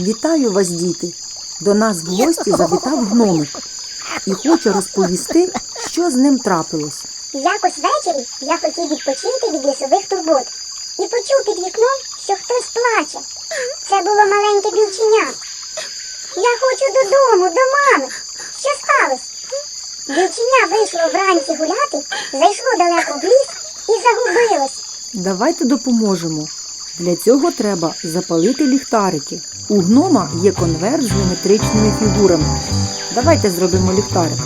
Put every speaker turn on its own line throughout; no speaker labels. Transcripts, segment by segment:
Вітаю вас, діти! До нас в гості завітав гномик і хоче розповісти, що з ним трапилось.
Якось ввечері я хотів відпочити від лісових турбот і почув під вікном, що хтось плаче. Це було маленьке білченя. Я хочу додому, до мами. Що сталося? Білченя вийшло вранці гуляти, зайшло далеко в ліс і загубилось.
Давайте допоможемо. Для цього треба запалити ліхтарики. У гнома є конверт з геометричними фігурами. Давайте зробимо ліхтарик.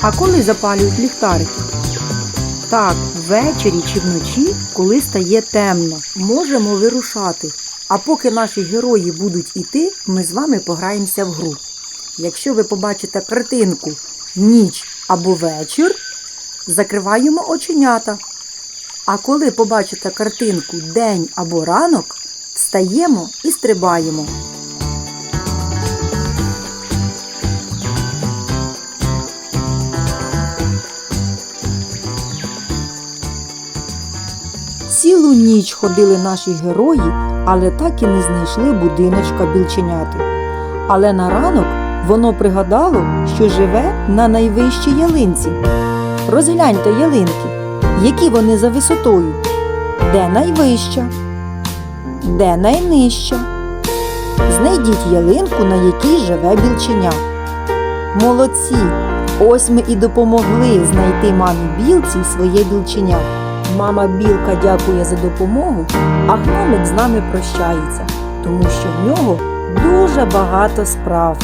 А коли запалюють ліхтарики? Так, ввечері чи вночі, коли стає темно, можемо вирушати. А поки наші герої будуть іти, ми з вами пограємося в гру. Якщо ви побачите картинку ніч або вечір, закриваємо оченята. А коли побачите картинку день або ранок, встаємо і стрибаємо. Цілу ніч ходили наші герої, але так і не знайшли будиночка білченяти. Але на ранок воно пригадало, що живе на найвищій ялинці. Розгляньте ялинки, які вони за висотою. Де найвища? Де найнижча? Знайдіть ялинку, на якій живе білченя. Молодці! Ось ми і допомогли знайти мамі білці своє білченя. Мама білка дякує за допомогу, а гномик з нами прощається, тому що в нього дуже багато справ.